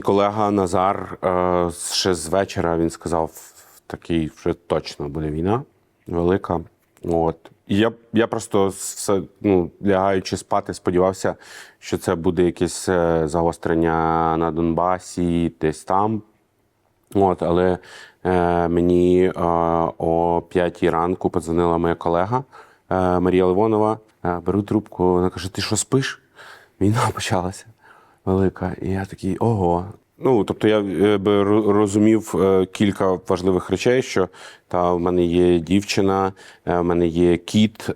мій колега Назар е, ще з вечора він сказав, такий вже точно буде війна велика. От. І я, я просто ну, лягаючи спати, сподівався, що це буде якесь е, загострення на Донбасі, десь там. От, але е, мені е, о 5 ранку подзвонила моя колега е, Марія Ливонова. Е, беру трубку, вона каже: Ти що спиш? Війна почалася велика. І я такий ого. Ну, тобто я е, би ро- розумів е, кілька важливих речей, що та в мене є дівчина, е, в мене є кіт,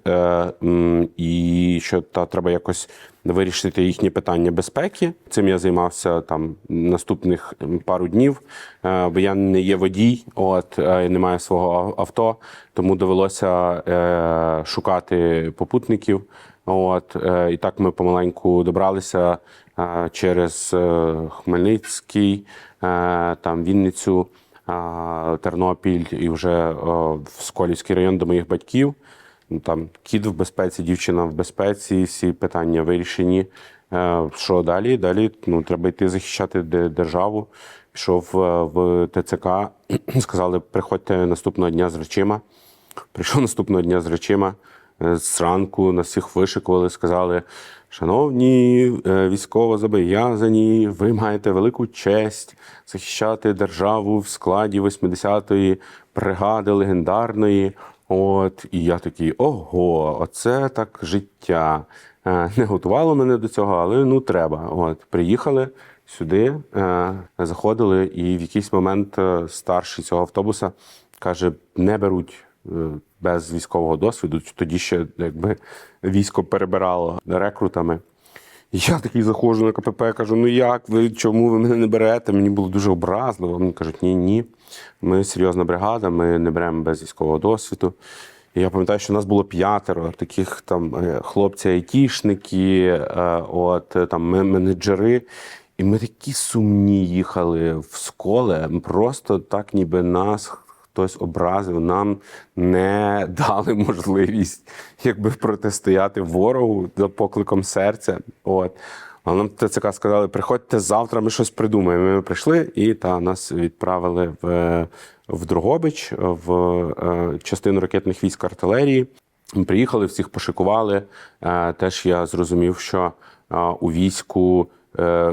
і що та треба якось вирішити їхні питання безпеки. Цим я займався там наступних пару днів, бо я не є водій, от не маю свого авто, тому довелося шукати попутників. От е, і так ми помаленьку добралися е, через е, Хмельницький, там Вінницю, Тернопіль і вже в Сколівський район до моїх батьків. Ну, Там кіт в безпеці, дівчина в безпеці, всі питання вирішені. Що далі? Далі ну, треба йти захищати державу. Пішов в ТЦК, сказали, приходьте наступного дня з речима. Прийшов наступного дня з речима. Е, Зранку нас всіх вишикували, сказали: шановні е, військовозобов'язані, ви маєте велику честь захищати державу в складі 80-ї бригади легендарної. От, і я такий: ого, оце так життя. Е, Не готувало мене до цього, але ну треба. От, приїхали сюди, заходили, і в якийсь момент старший цього автобуса каже: не беруть без військового досвіду. Тоді ще якби військо перебирало рекрутами. Я такий заходжу на КПП, кажу: ну як ви чому ви мене не берете? Мені було дуже образливо. Мені кажуть, ні, ні. Ми серйозна бригада, ми не беремо без військового досвіду. І я пам'ятаю, що нас було п'ятеро таких там е, хлопці айтішники, е, от е, там ме- менеджери. І ми такі сумні їхали в сколе, просто так, ніби нас хтось образив, нам не дали можливість якби протистояти ворогу за покликом серця. От. А нам ТЦК сказали, приходьте завтра, ми щось придумаємо. Ми прийшли і та нас відправили в, в Дрогобич, в е, частину ракетних військ артилерії. Ми приїхали, всіх пошикували. Е, Теж я зрозумів, що е, у війську е,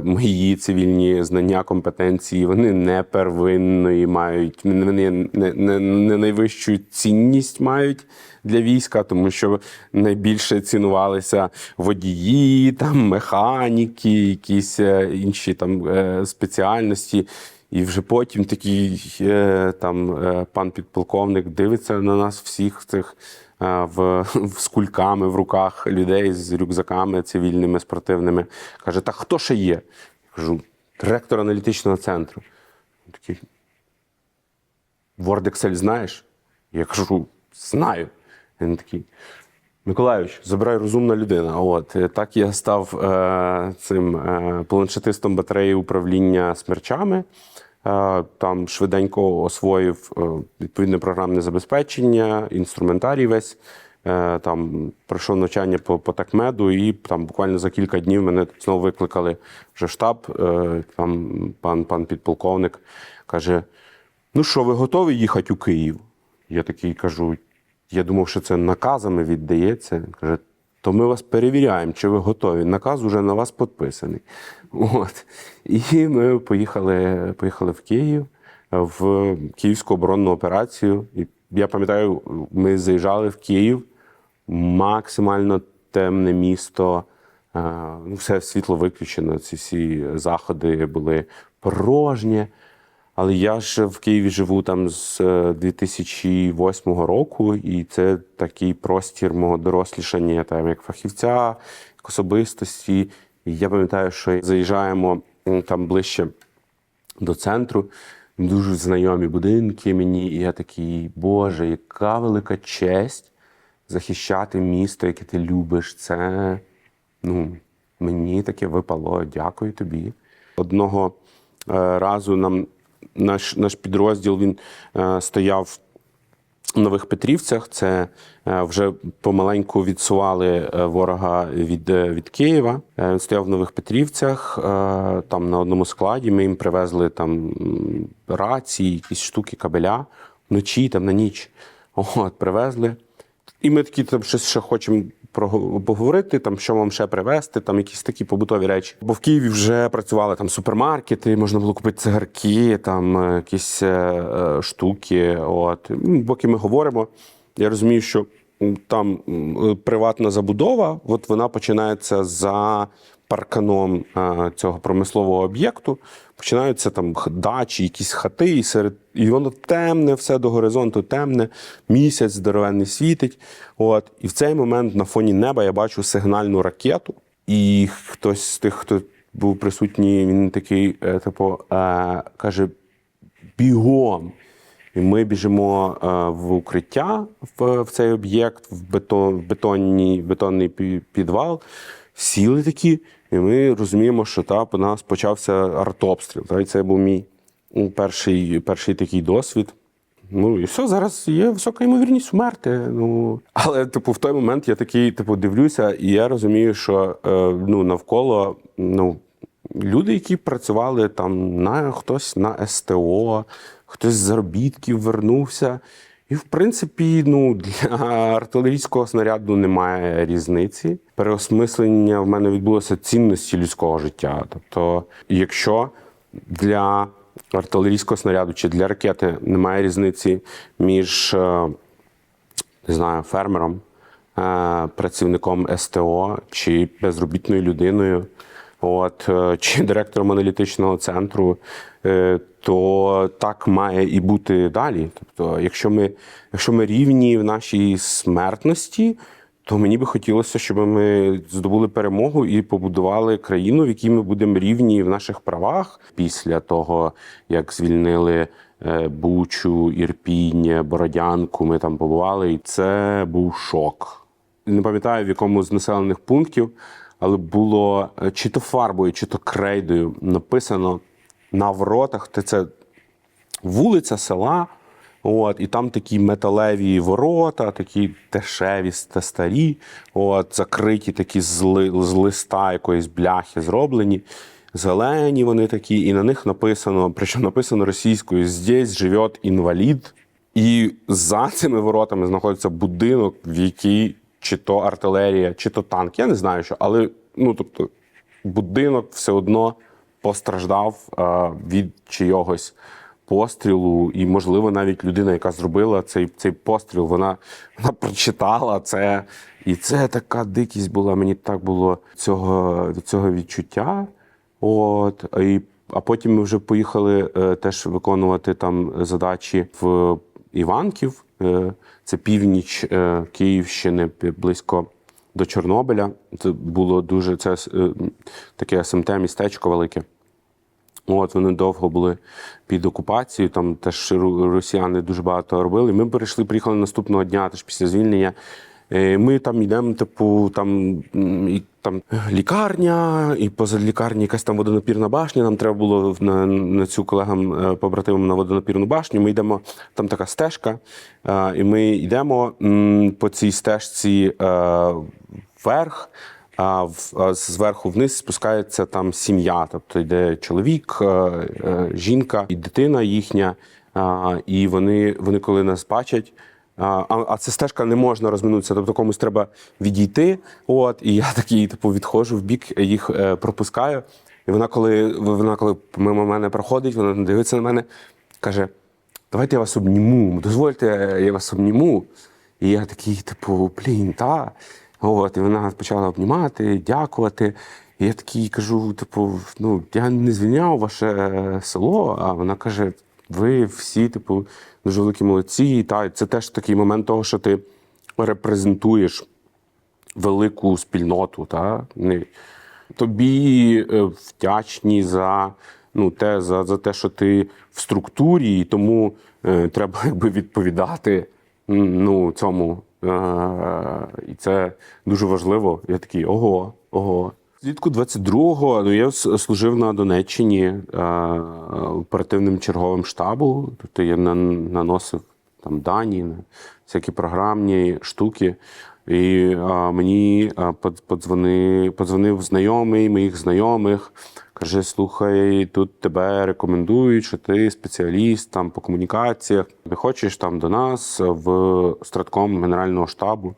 мої цивільні знання, компетенції вони не первинної мають, вони не, не, не найвищу цінність мають для війська, тому що найбільше цінувалися водії, там механіки, якісь е, інші там е, спеціальності. І вже потім такий е, там е, пан підполковник дивиться на нас всіх цих е, в, в з кульками в руках людей з рюкзаками цивільними, спортивними. Каже: Та хто ще є? Я кажу, директор аналітичного центру. Він такий, Word Excel знаєш? Я кажу, знаю. Він такий. Миколайович, забирай розумна людина. От е, так я став е, цим е, планшетистом батареї управління смерчами. Е, там швиденько освоїв е, відповідне програмне забезпечення, інструментарій весь. Е, там пройшов навчання по, по такмеду, і там буквально за кілька днів мене знову викликали вже штаб. Там пан, пан підполковник каже: Ну що, ви готові їхати у Київ? Я такий кажу: я думав, що це наказами віддається. Він каже, то ми вас перевіряємо, чи ви готові. Наказ уже на вас підписаний. От. І ми поїхали, поїхали в Київ в Київську оборонну операцію. І я пам'ятаю, ми заїжджали в Київ, максимально темне місто. е, Ну, все світло виключено. Ці всі заходи були порожні. Але я ж в Києві живу там з е, 2008 року, і це такий простір мого дорослішання, там як фахівця, як особистості. І я пам'ятаю, що заїжджаємо там ближче до центру, дуже знайомі будинки мені, і я такий, Боже, яка велика честь захищати місто, яке ти любиш. Це ну, мені таке випало. Дякую тобі. Одного е, разу нам наш, наш підрозділ він е, стояв Нових Петрівцях. Це е, вже помаленьку відсували е, ворога від, від Києва. Він стояв в Нових Петрівцях. Там на одному складі ми їм привезли там рації, якісь штуки, кабеля вночі, там на ніч. От, привезли. І ми такі там щось ще хочемо поговорити, там що вам ще привезти, там якісь такі побутові речі. Бо в Києві вже працювали там супермаркети, можна було купити цигарки, там е, якісь е, е, штуки. От Ну, поки ми говоримо, я розумію, що там приватна забудова, от вона починається за парканом е, цього промислового об'єкту. Починаються там дачі, якісь хати, і серед і воно темне, все до горизонту темне, місяць здоровенний світить. От і в цей момент на фоні неба я бачу сигнальну ракету, і хтось з тих, хто був присутній, він такий, е, типу, е, каже: бігом. І ми біжимо е, в укриття в, цей об'єкт, в, бетон, в бетонні, бетонний підвал. Сіли такі, і ми розуміємо, що та, по нас почався артобстріл. Та, і це був мій перший, перший такий досвід. Ну і все, зараз є висока ймовірність вмерти. Ну але, типу, в той момент я такий, типу, дивлюся, і я розумію, що е, ну, навколо ну, люди, які працювали там на хтось на СТО, хтось з заробітків вернувся. І, в принципі, ну, для артилерійського снаряду немає різниці. Переосмислення в мене відбулося цінності людського життя. Тобто, якщо для артилерійського снаряду чи для ракети немає різниці між е, не знаю, фермером, е, працівником СТО чи безробітною людиною, от, е, чи директором аналітичного центру, то так має і бути далі. Тобто, якщо ми, якщо ми рівні в нашій смертності, то мені би хотілося, щоб ми здобули перемогу і побудували країну, в якій ми будемо рівні в наших правах після того, як звільнили е, Бучу, Ірпінь, Бородянку. Ми там побували, і це був шок. Не пам'ятаю, в якому з населених пунктів, але було е, чи то фарбою, чи то крейдою написано на воротах. Це вулиця села. От, і там такі металеві ворота, такі дешеві та старі, от, закриті такі з, ли, з листа якоїсь бляхи зроблені. Зелені вони такі, і на них написано, причому написано російською Здесь живе інвалід. І за цими воротами знаходиться будинок, в який чи то артилерія, чи то танк. Я не знаю що, але ну тобто будинок все одно постраждав е, від чийогось пострілу, і, можливо, навіть людина, яка зробила цей, цей постріл, вона, вона прочитала це. І це така дикість була. Мені так було цього, цього відчуття. От, і, а потім ми вже поїхали е, теж виконувати там задачі в Іванків. Е, це північ е, Київщини, близько до Чорнобиля. Це було дуже це е, таке СМТ, містечко велике. От вони довго були під окупацією. Там теж росіяни дуже багато робили. Ми перейшли, приїхали наступного дня, теж після звільнення. Е, Ми там йдемо, типу, там, і, там лікарня, і поза лікарні якась там водонапірна башня. Нам треба було на, на цю колегам е, побратимам на водонапірну башню. Ми йдемо, там така стежка, е, і ми йдемо по цій стежці вверх. А зверху вниз спускається там сім'я, тобто йде чоловік, жінка і дитина їхня. І вони, вони коли нас бачать. А, а ця стежка не можна розминутися, тобто комусь треба відійти. От, і я такий, типу, відходжу в бік, їх е, пропускаю. І вона, коли вона, коли мимо мене проходить, вона дивиться на мене, каже: Давайте я вас обніму, дозвольте, я вас обніму. І я такий, типу, блін, та. От, і вона почала обнімати, дякувати. І я такий кажу: типу, ну, я не звільняв ваше е, село, а вона каже: ви всі, типу, дуже великі молодці. І та, це теж такий момент того, що ти репрезентуєш велику спільноту. Та? Тобі е, вдячні за, ну, те, за, за те, що ти в структурі, і тому е, треба якби, відповідати ну, цьому. Е, і це дуже важливо. Я такий ого, ого. Влітку 22-го ну, я служив на Донеччині е, оперативним черговим штабу. Тобто я на- наносив там дані, всякі програмні штуки. І а, мені а, под- подзвони, подзвонив знайомий моїх знайомих. Каже: слухай, тут тебе рекомендують, що ти спеціаліст там по комунікаціях. Не хочеш там до нас в стратком Генерального штабу.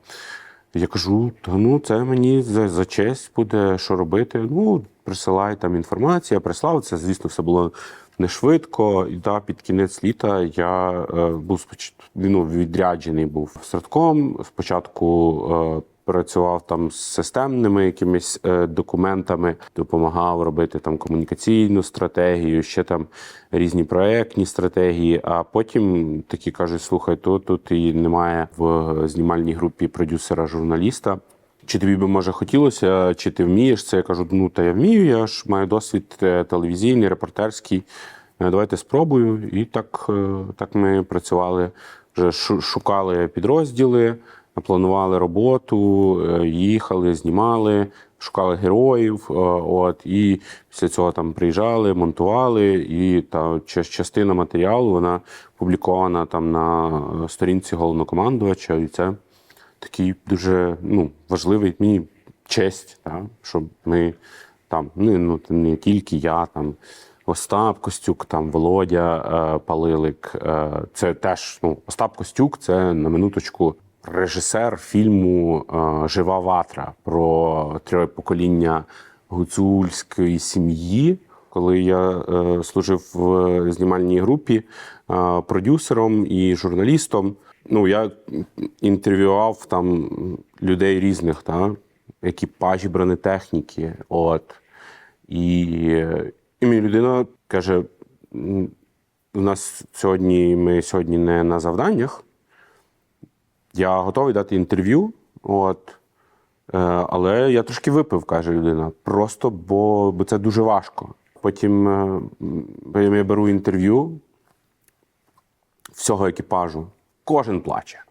Я кажу, та ну це мені за, за честь буде, що робити. Ну, присилай там інформацію. Я прислав це, звісно, все було не швидко. І да, під кінець літа я е, був ну, відряджений був середком. Спочатку е, працював там з системними якимись е, документами, допомагав робити там комунікаційну стратегію, ще там різні проектні стратегії. А потім такі кажуть: слухай, то тут і немає в знімальній групі продюсера-журналіста. Чи тобі би може хотілося, чи ти вмієш це? Я кажу, ну та я вмію, я ж маю досвід е, телевізійний, репортерський. Е, Давайте спробую. І так, так ми працювали, вже шукали підрозділи, планували роботу, е, їхали, знімали, шукали героїв. е, От, і після цього там приїжджали, монтували, і та частина матеріалу вона публікована там на е, сторінці головнокомандувача. І це такий дуже ну, важливий мені честь, та, щоб ми там, ну, ну не тільки я, там Остап Костюк, там Володя Палилик. Це теж ну, Остап Костюк, це на минуточку режисер фільму е, Жива ватра про троє покоління гуцульської сім'ї. Коли я е, служив в знімальній групі е, продюсером і журналістом, ну я інтерв'ював там людей різних, та, екіпажі бронетехніки. От. І, і мені людина каже: у нас сьогодні ми сьогодні не на завданнях. Я готовий дати інтерв'ю. От. Е, Але я трошки випив, каже людина. Просто бо, бо це дуже важко. Потім е, я беру інтерв'ю всього екіпажу. Кожен плаче.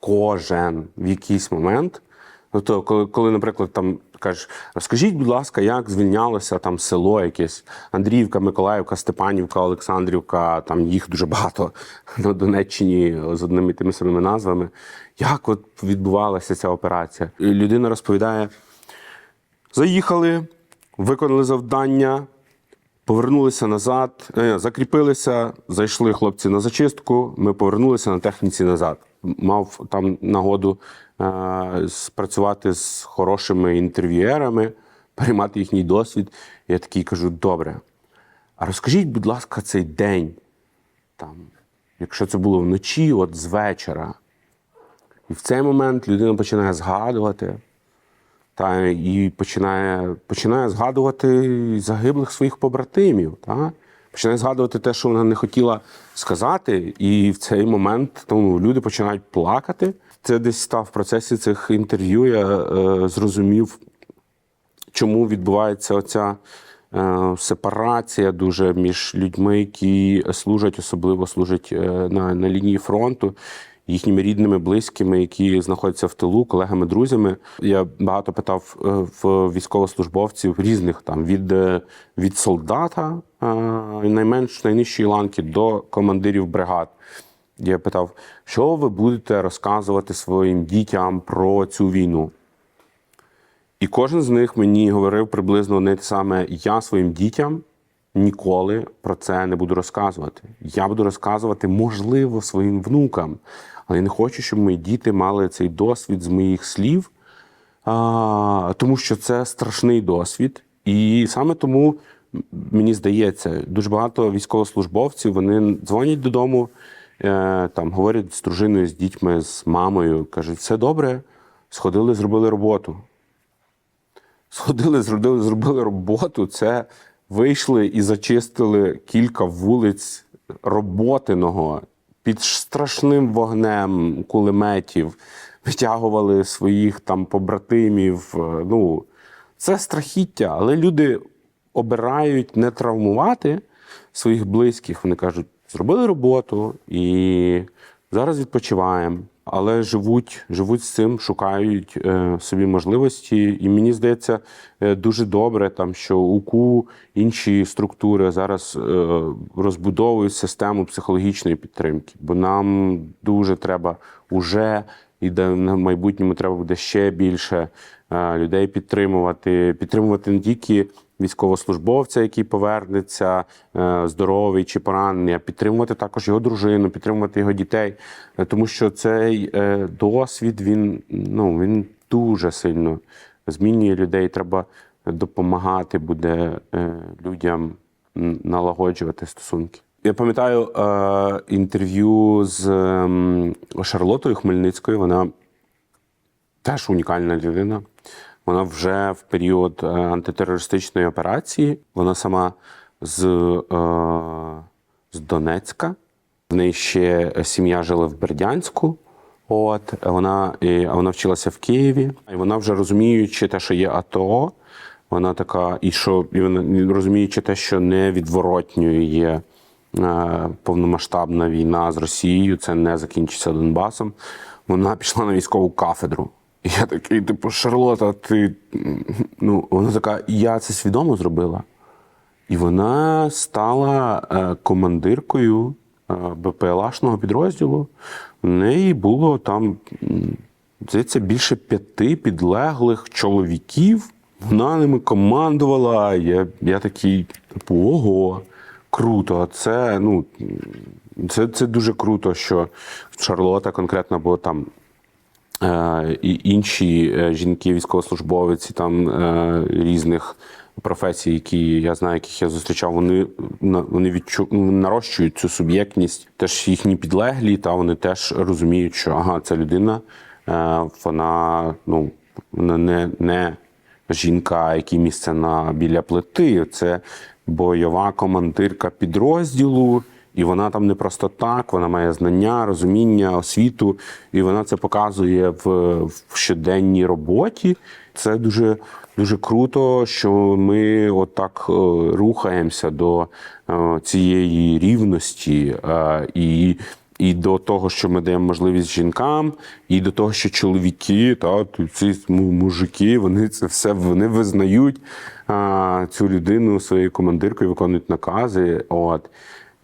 Кожен в якийсь момент. Тобто, коли, коли, наприклад, там кажеш, розкажіть, будь ласка, як звільнялося там село якесь Андріївка, Миколаївка, Степанівка, Олександрівка, там їх дуже багато на Донеччині з одними тими самими назвами. Як от відбувалася ця операція? І людина розповідає: заїхали, виконали завдання, Повернулися назад, е, закріпилися, зайшли хлопці на зачистку. Ми повернулися на техніці назад. Мав там нагоду спрацювати з хорошими інтерв'юерами, переймати їхній досвід. Я такий кажу: добре. А розкажіть, будь ласка, цей день, там, якщо це було вночі, от з вечора. І в цей момент людина починає згадувати та і починає, починає згадувати загиблих своїх побратимів. Та? Починає згадувати те, що вона не хотіла сказати, і в цей момент тому люди починають плакати. Це десь став в процесі цих інтерв'ю. Я е, зрозумів, чому відбувається оця е, сепарація дуже між людьми, які служать, особливо служать е, на, на лінії фронту. Їхніми рідними, близькими, які знаходяться в тилу, колегами, друзями. Я багато питав е, в військовослужбовців різних там від, е, від солдата е, найменш найнижчої ланки до командирів бригад. Я питав, що ви будете розказувати своїм дітям про цю війну? І кожен з них мені говорив приблизно одне те саме: я своїм дітям ніколи про це не буду розказувати. Я буду розказувати, можливо, своїм внукам, але я не хочу, щоб мої діти мали цей досвід з моїх слів, а, тому що це страшний досвід. І саме тому мені здається, дуже багато військовослужбовців вони дзвонять додому, е, там говорять з дружиною, з дітьми, з мамою, кажуть, все добре, сходили, зробили роботу сходили, зробили, зробили роботу. Це вийшли і зачистили кілька вулиць роботиного під страшним вогнем кулеметів, витягували своїх там побратимів. Е, Ну, це страхіття, але люди обирають не травмувати своїх близьких. Вони кажуть, зробили роботу і зараз відпочиваємо. Але живуть, живуть з цим, шукають е, собі можливості. І мені здається, е, дуже добре, там, що УКУ, інші структури зараз е, розбудовують систему психологічної підтримки, бо нам дуже треба уже і де на майбутньому треба буде ще більше людей підтримувати, підтримувати не тільки військовослужбовця, який повернеться е, здоровий чи поранений, а підтримувати також його дружину, підтримувати його дітей, Е, тому що цей е, досвід він ну він дуже сильно змінює людей. Треба допомагати буде людям налагоджувати стосунки. Я пам'ятаю е, інтерв'ю з ем, Шарлотою Хмельницькою. Вона теж унікальна людина. Вона вже в період е, антитерористичної операції. Вона сама з, е, з Донецька. В неї ще сім'я жила в Бердянську. От вона, і, вона вчилася в Києві, і вона вже розуміючи те, що є АТО, вона така, і що і вона розуміючи те, що невідворотньою є е, повномасштабна війна з Росією, це не закінчиться Донбасом. Вона пішла на військову кафедру. Я такий, типу, Шарлота, ти ну вона така, я це свідомо зробила. І вона стала е, командиркою е, БПЛАшного підрозділу. В неї було там, здається, більше п'яти підлеглих чоловіків. Вона ними командувала. Я, я такий, типу, ого, круто. Це, ну, це, це дуже круто, що Шарлота конкретно була там і інші е, жінки, військовослужбовиці там е, різних професій, які я знаю, яких я зустрічав, вони вони відчу, ну, нарощують цю суб'єктність. Теж їхні підлеглі, та вони теж розуміють, що ага, ця людина, е, вона ну вона не, не жінка, яке місце на біля плити. Це бойова командирка підрозділу. І вона там не просто так, вона має знання, розуміння, освіту, і вона це показує в, в щоденній роботі. Це дуже дуже круто, що ми отак е, рухаємося до е, цієї рівності е, і, і до того, що ми даємо можливість жінкам, і до того, що чоловіки, та ці мужики, вони це все вони визнають цю людину своєю командиркою, виконують накази. От.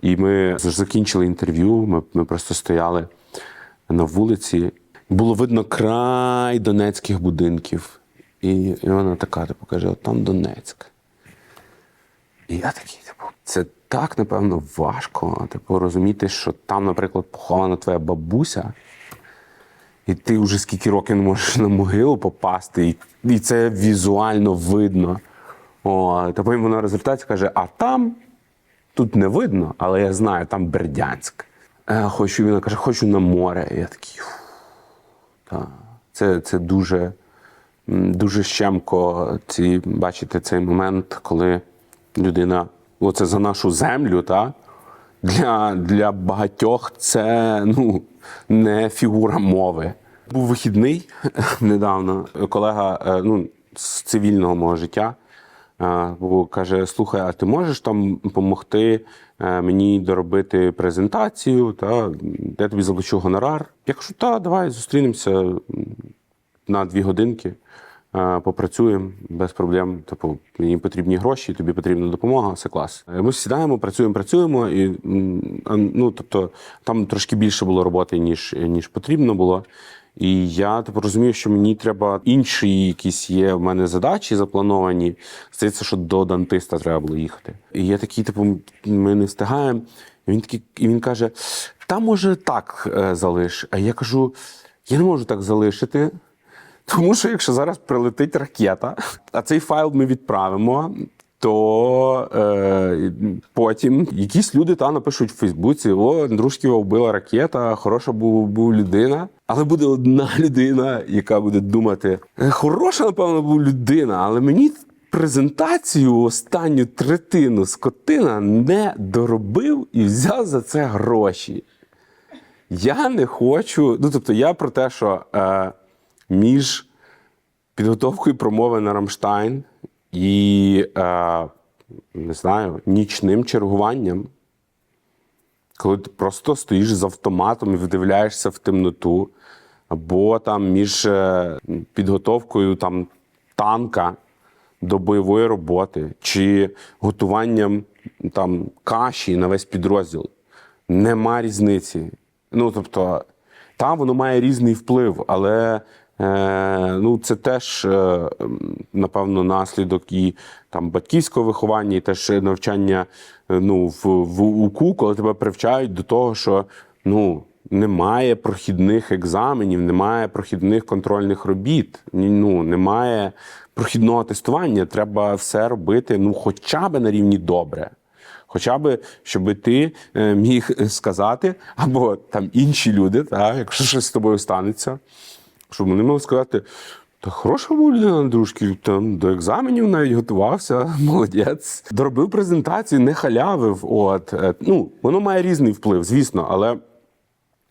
І ми закінчили інтерв'ю. Ми, ми просто стояли на вулиці. Було видно край донецьких будинків. І, і вона така, типу, каже: от там Донецьк. І я такий, типу, це так, напевно, важко. Типу, розуміти, що там, наприклад, похована твоя бабуся, і ти вже скільки років не можеш на могилу попасти, і, і це візуально видно. О, та потім вона розвертається і каже: а там тут не видно, але я знаю, там Бердянськ. Е, хочу, вона каже, хочу на море. Я такий. «Фу, Та. Це, це дуже, дуже щемко ці, бачити цей момент, коли людина, оце за нашу землю, та? Для, для багатьох це ну, не фігура мови. Був вихідний недавно. Колега е, ну, з цивільного мого життя каже: слухай, а ти можеш там допомогти мені доробити презентацію? Та я тобі заплачу гонорар. Я кажу, та давай зустрінемося на дві годинки. е, Попрацюємо без проблем. Типу, мені потрібні гроші, тобі потрібна допомога, все клас. Е, Ми сідаємо, працюємо, працюємо, і ну тобто там трошки більше було роботи, ніж, ніж потрібно було. І я типу, розумію, що мені треба інші якісь є в мене задачі заплановані. Здається, що до дантиста треба було їхати. І я такий, типу, ми не встигаємо. І він такий, і він каже: та може так е, залиш. А я кажу: я не можу так залишити. Тому що якщо зараз прилетить ракета, а цей файл ми відправимо, то е, потім якісь люди та напишуть в Фейсбуці: о, Андрушківа вбила ракета, хороша був, був людина. Але буде одна людина, яка буде думати: «Е, хороша, напевно, був людина, але мені презентацію останню третину скотина не доробив і взяв за це гроші. Я не хочу. Ну, тобто, я про те, що е, між підготовкою промови на Рамштайн і е, не знаю, нічним чергуванням коли ти просто стоїш з автоматом і вдивляєшся в темноту, або там між е, підготовкою там, танка до бойової роботи, чи готуванням там, каші на весь підрозділ. Нема різниці. Ну, тобто, там воно має різний вплив, але ну, це теж, е, напевно, наслідок і там, батьківського виховання, і теж навчання е, ну, в, в УКУ, коли тебе привчають до того, що ну, немає прохідних екзаменів, немає прохідних контрольних робіт, ну, немає прохідного тестування. Треба все робити ну, хоча б на рівні добре. Хоча б, щоб ти е, міг сказати, або там інші люди, так, якщо щось з тобою станеться, щоб вони могли сказати. Та хороша була Андрушків, там до екзаменів навіть готувався, молодець. Доробив презентацію, не халявив. От. Е, Ну, воно має різний вплив, звісно, але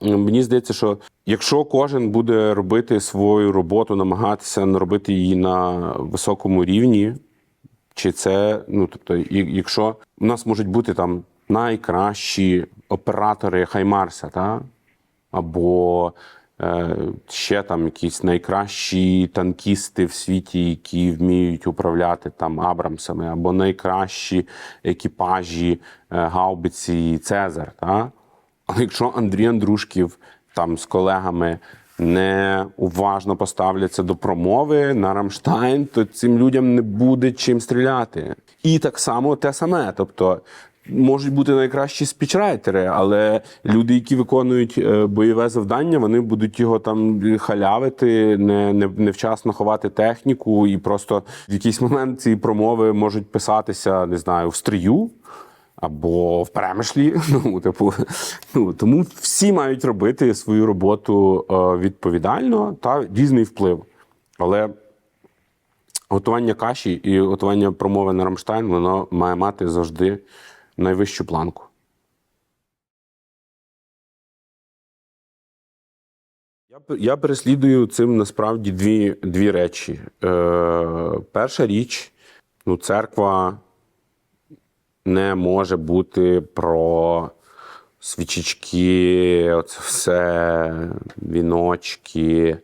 Мені здається, що якщо кожен буде робити свою роботу, намагатися робити її на високому рівні, чи це, ну тобто, якщо у нас можуть бути там найкращі оператори Хаймарса, та? або ще там якісь найкращі танкісти в світі, які вміють управляти там Абрамсами, або найкращі екіпажі е, гаубиці Цезар. Та? Але якщо Андрій Андрушків там з колегами не уважно поставляться до промови на Рамштайн, то цим людям не буде чим стріляти. І так само те саме. Тобто можуть бути найкращі спічрайтери, але люди, які виконують е, бойове завдання, вони будуть його там халявити, не, не, невчасно ховати техніку, і просто в якийсь момент ці промови можуть писатися, не знаю, в стрію або в перемишлі. Ну, типу, ну, тому всі мають робити свою роботу е, відповідально та різний вплив. Але готування каші і готування промови на Рамштайн, воно має мати завжди найвищу планку. Я, переслідую цим насправді дві, дві речі. Е, перша річ, ну, церква не може бути про свічечки, оце все, віночки.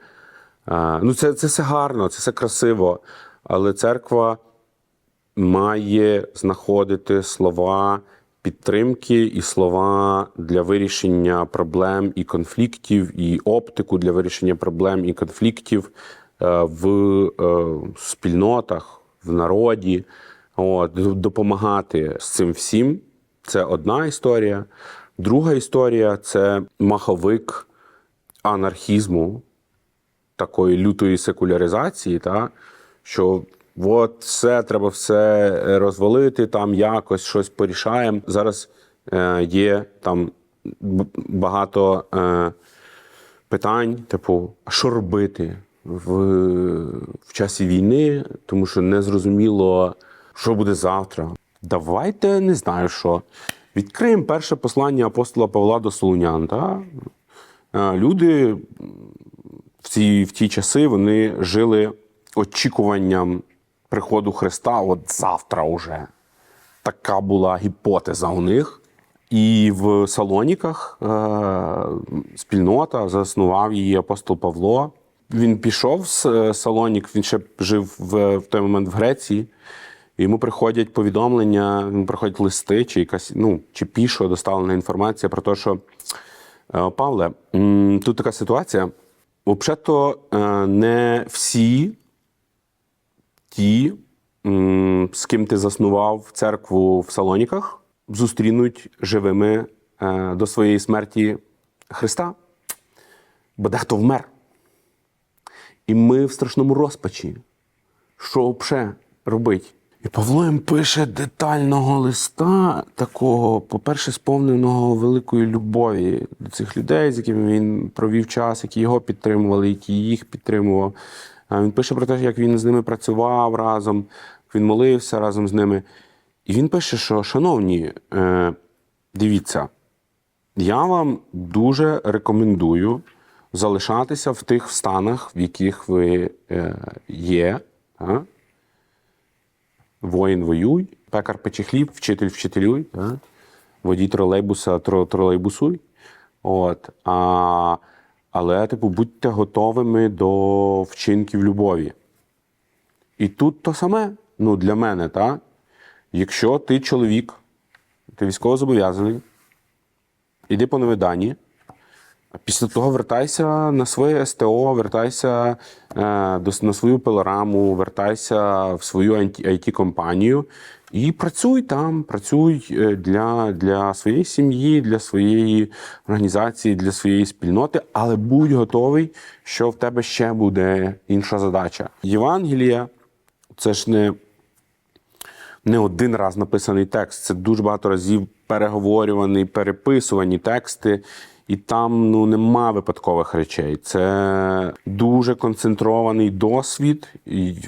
Е, Ну, це, це все гарно, це все красиво. Але церква має знаходити слова підтримки і слова для вирішення проблем і конфліктів, і оптику для вирішення проблем і конфліктів е, в е, спільнотах, в народі. От, допомагати з цим всім. Це одна історія. Друга історія це маховик анархізму, такої лютої секуляризації, та, що от все, треба все розвалити, там якось щось порішаємо. Зараз е, є там багато е, питань, типу, а що робити в, в часі війни, тому що не зрозуміло, що буде завтра. Давайте не знаю що. Відкриємо перше послання апостола Павла до Солунян. Та? Е, Люди в ці, в ті часи вони жили очікуванням приходу Христа от завтра уже. Така була гіпотеза у них. І в Салоніках е, спільнота заснував її апостол Павло. Він пішов з е, Салонік, він ще жив в, в той момент в Греції. Йому приходять повідомлення, приходять листи, чи якась, ну, чи пішо доставлена інформація про те, що Е, Павле, тут така ситуація. Взагалі-то е, не всі ті, з ким ти заснував церкву в Салоніках, зустрінуть живими е, до своєї смерті Христа, бо дехто вмер. І ми в страшному розпачі. Що взагалі робить? І Павло їм пише детального листа, такого, по-перше, сповненого великої любові до цих людей, з якими він провів час, які його підтримували, які їх підтримував. Він пише про те, як він з ними працював разом, він молився разом з ними. І він пише, що, шановні, е, дивіться, я вам дуже рекомендую залишатися в тих станах, в яких ви е, є. Воїн воюй, пекар пече хліб, вчитель вчителюй. Водій тролейбуса, тролейбусуй. От, а, але, типу, будьте готовими до вчинків любові. І тут то саме, ну, для мене, так? Якщо ти чоловік, ти військовозобов'язаний, іди по навиданні, а після того вертайся на своє СТО, вертайся е, на свою пилораму, вертайся в свою it компанію і працюй там, працюй е, для, для своєї сім'ї, для своєї організації, для своєї спільноти, але будь готовий, що в тебе ще буде інша задача. Євангелія це ж не не один раз написаний текст. Це дуже багато разів переговорювані, переписувані тексти, і там ну нема випадкових речей. Це дуже концентрований досвід,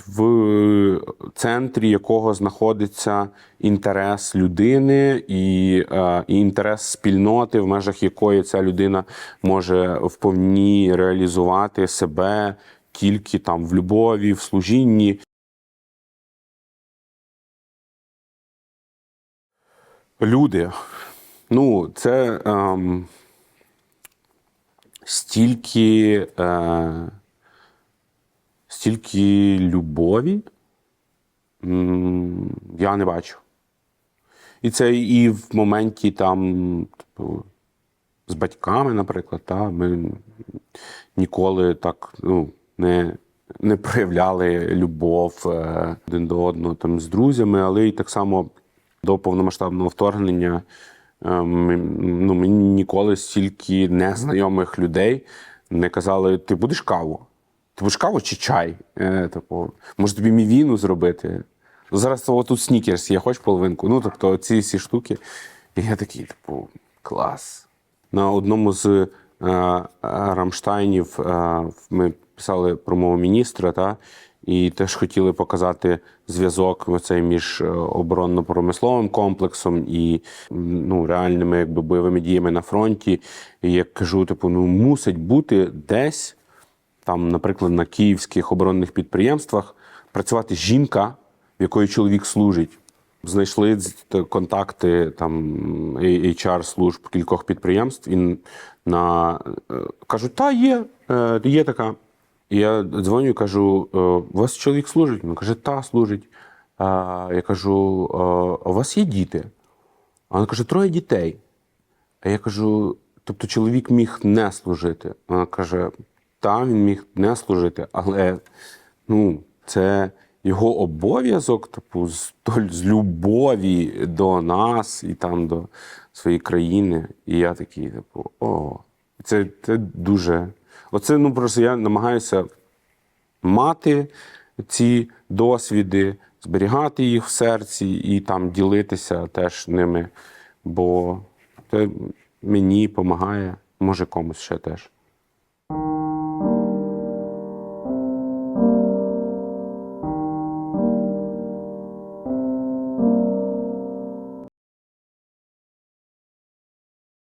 в центрі якого знаходиться інтерес людини і, е, і інтерес спільноти, в межах якої ця людина може вповні реалізувати себе тільки там в любові, в служінні. Люди. Ну, це ем, стільки, е, стільки любові я не бачу. І це і в моменті там, типу, з батьками, наприклад, та, ми ніколи так ну, не, не проявляли любов е, один до одного там, з друзями, але і так само до повномасштабного вторгнення ну, мені ніколи стільки незнайомих людей не казали: ти будеш каву? Ти будеш каву чи чай? Е, типу, може тобі мівіну зробити? Зараз тут снікерс є, хоч половинку. Ну, тобто ці всі штуки. І я такий, типу, клас. На одному з е, е, Рамштайнів е, ми писали промову міністра, та, і теж хотіли показати зв'язок оцей між е, оборонно-промисловим комплексом і ну, реальними якби, бойовими діями на фронті. І я кажу, типу, ну мусить бути десь, там, наприклад, на київських оборонних підприємствах працювати жінка, в якої чоловік служить. Знайшли контакти там HR служб кількох підприємств і на е, кажуть, та є, е, є така. І я дзвоню і кажу: «Е, у вас чоловік служить? Він каже, та служить. Я кажу, «Е, у вас є діти? Вона каже, троє дітей. А я кажу: тобто чоловік міг не служити. Вона каже, та, він міг не служити, але ну, це його обов'язок, типу, з, з любові до нас і там до своєї країни. І я такий, типу, о, це, це дуже. Оце ну просто я намагаюся мати ці досвіди, зберігати їх в серці і там ділитися теж ними, бо це мені допомагає, може комусь ще теж.